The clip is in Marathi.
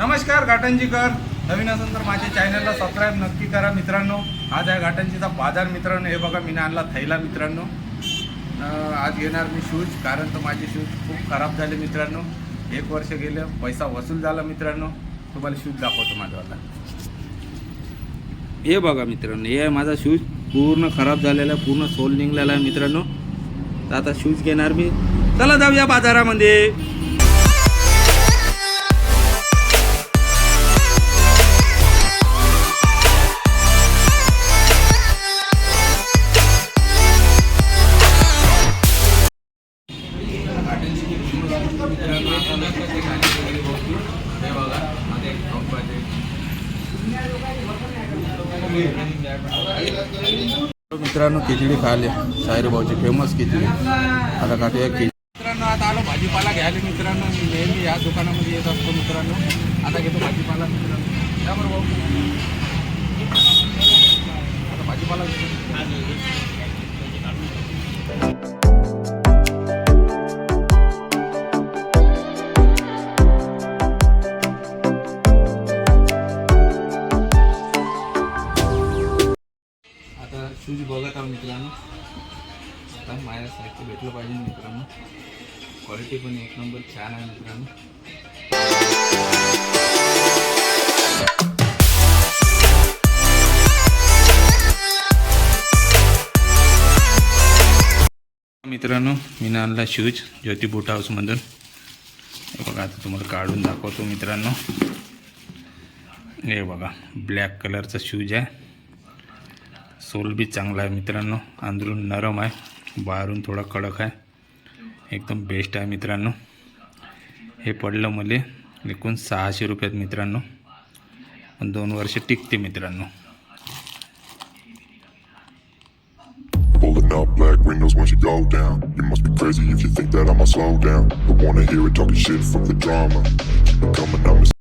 नमस्कार घाटंजीकर. नवीन असेल तर माझ्या चॅनलला सबस्क्राईब नक्की करा मित्रांनो. आज आहे घाटंजीचा बाजार मित्रांनो. हे बघा मी आणला थैला मित्रांनो. आज घेणार मी शूज कारण तर माझे शूज खूप खराब झाले मित्रांनो. एक वर्ष गेलं पैसा वसूल झाला मित्रांनो. तुम्हाला शूज दाखवतो माझावाला हे बघा मित्रांनो हे आहे माझा शूज पूर्ण खराब झालेला आहे पूर्ण सोल निघलेला आहे मित्रांनो. तर आता शूज घेणार मी. चला जाऊया बाजारामध्ये. मित्रांनो खिचडी खाले सायरे फेमस खिचडी. आता खाते मित्रांनो आता आलो भाजीपाला घ्यायला. मित्रांनो मी नेहमी या दुकानामध्ये येत असतो मित्रांनो. आता घेतो भाजीपाला मित्रांनो. त्याबरोबर शूज बघत आहो मित्रांनो. आता माझ्यासारखं भेटलं पाहिजे मित्रांनो. क्वालिटी पण एक नंबर छान आहे मित्रांनो. मित्रांनो मी आणला शूज ज्योती बूट हाऊसमधून हे बघा आता तुम्हाला काढून दाखवतो मित्रांनो. हे बघा ब्लॅक कलरचा शूज आहे. सोल बी चांगला आहे मित्रांनो अंदरून नरम आहे बाहेरून थोडा कडक आहे एकदम बेस्ट आहे मित्रांनो हे पडलं मला एकूण सहाशे रुपयात मित्रांनो पण दोन वर्ष टिकते मित्रांनो Pulling up black windows once you go down. You must be crazy if you think that I'ma slow down. Don't wanna hear it talking shit, from the drama. Keep it coming, I'm